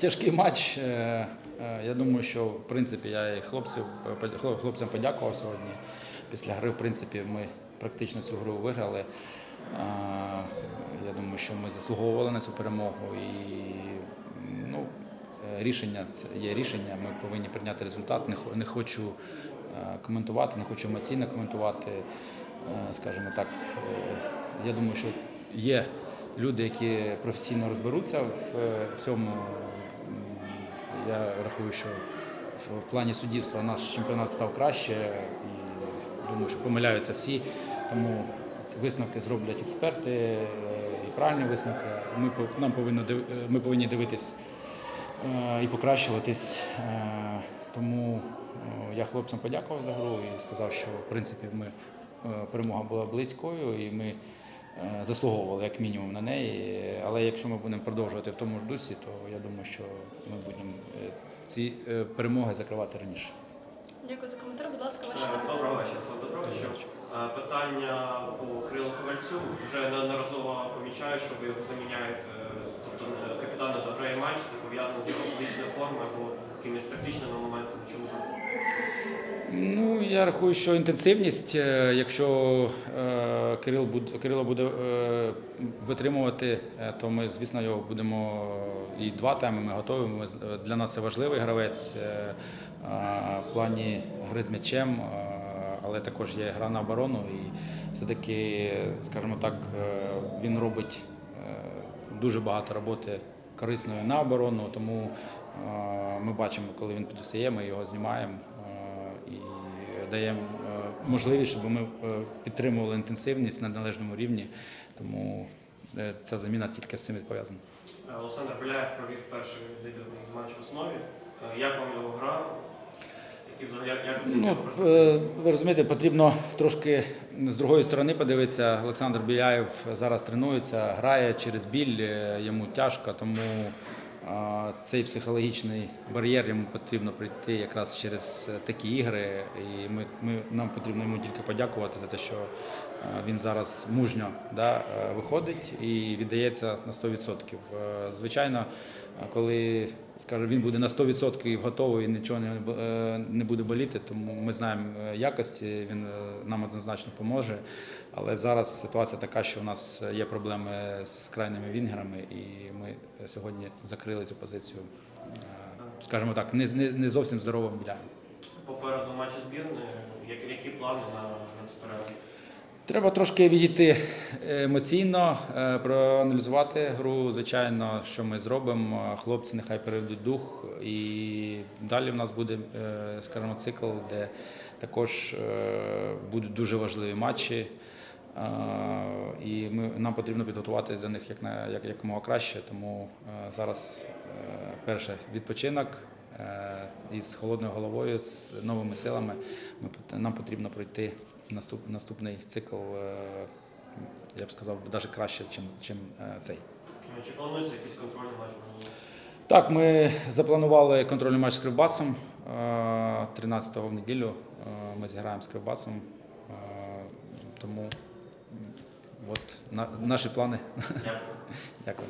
тяжкий матч. Е, е, Я думаю, що в принципі я і хлопців, е, хлопцям подякував сьогодні. Після гри, в принципі, ми практично цю гру виграли. Я думаю, що ми заслуговували на цю перемогу. І ну, рішення це є рішення. Ми повинні прийняти результат. Не хочу коментувати, не хочу емоційно коментувати. Скажімо так, я думаю, що є люди, які професійно розберуться в цьому. Я рахую, що в- плані суддівства наш чемпіонат став краще і думаю, що помиляються всі. Тому висновки зроблять експерти е, і правильні висновки. Ми нам повинно е, ми повинні дивитись е, і покращуватись. Тому я хлопцям подякував за гру і сказав, що в принципі ми перемога була близькою і ми заслуговували як мінімум на неї. Але якщо ми будемо продовжувати в тому ж дусі, то я думаю, що ми будемо е, ці е, перемоги закривати раніше. Дякую за коментар. Будь ласка, ваші Е, запитання. Доброго вечора, Олександр Петровичу. Е, Питання по Кирилу Ковальцю. Вже неодноразово помічаю, що ви його заміняєте. Е, Тобто е, капітан не дограє матч, це пов'язано з його фізичною формою або якимись тактичними моментами. Чому? Ну, я рахую, що інтенсивність, е, якщо е, Кирил буде, Кирило буде витримувати, е, то ми, звісно, його будемо і два теми ми готові. Для нас це важливий гравець в плані гри з м'ячем, але також є гра на оборону. І все-таки, скажімо так, він робить дуже багато роботи корисної на оборону, тому е, ми бачимо, коли він підустає, ми його знімаємо е, і даємо е, можливість, щоб ми підтримували інтенсивність на належному рівні. Тому ця заміна тільки з цим пов'язана. Олександр Беляєв провів перший дебютний матч в основі. Як вам його гра? Які взагалі як, Ну, е, ви розумієте, потрібно трошки з другої сторони подивитися. Олександр Біляєв зараз тренується, грає через біль, е, йому тяжко, тому цей психологічний бар'єр йому потрібно пройти якраз через е, такі ігри. І ми, ми, нам потрібно йому тільки подякувати за те, що він зараз мужньо да, виходить і віддається на 100%. Е, Звичайно, коли скажу, він буде на 100% готовий нічого не, е, не буде боліти, тому ми знаємо е, якості, він е, нам однозначно поможе. Але зараз ситуація така, що у нас є проблеми з крайніми вінгерами, і ми сьогодні закрили цю позицію, скажімо так, не, не, зовсім здоровим біляєм. Попереду матчі збірної. Які, плани на, на цю перерву? Треба трошки відійти емоційно, е, проаналізувати гру. Звичайно, що ми зробимо. Хлопці нехай переведуть дух. І далі в нас буде, е, скажімо, цикл, де також е, будуть дуже важливі матчі. Е, І ми, нам потрібно підготувати за них як, на, як, якомога краще. Тому е, зараз е, перше відпочинок е, із холодною головою, з новими силами. Ми, нам потрібно пройти наступ, наступний цикл, е, я б сказав, навіть краще, ніж чим, е, цей. Е, Чи планується якийсь контрольний матч? Так, ми запланували контрольний матч з Кривбасом. е, 13-го в неділю е, ми зіграємо з Кривбасом. Е, Тому от на, наші плани. Дякую. Дякую.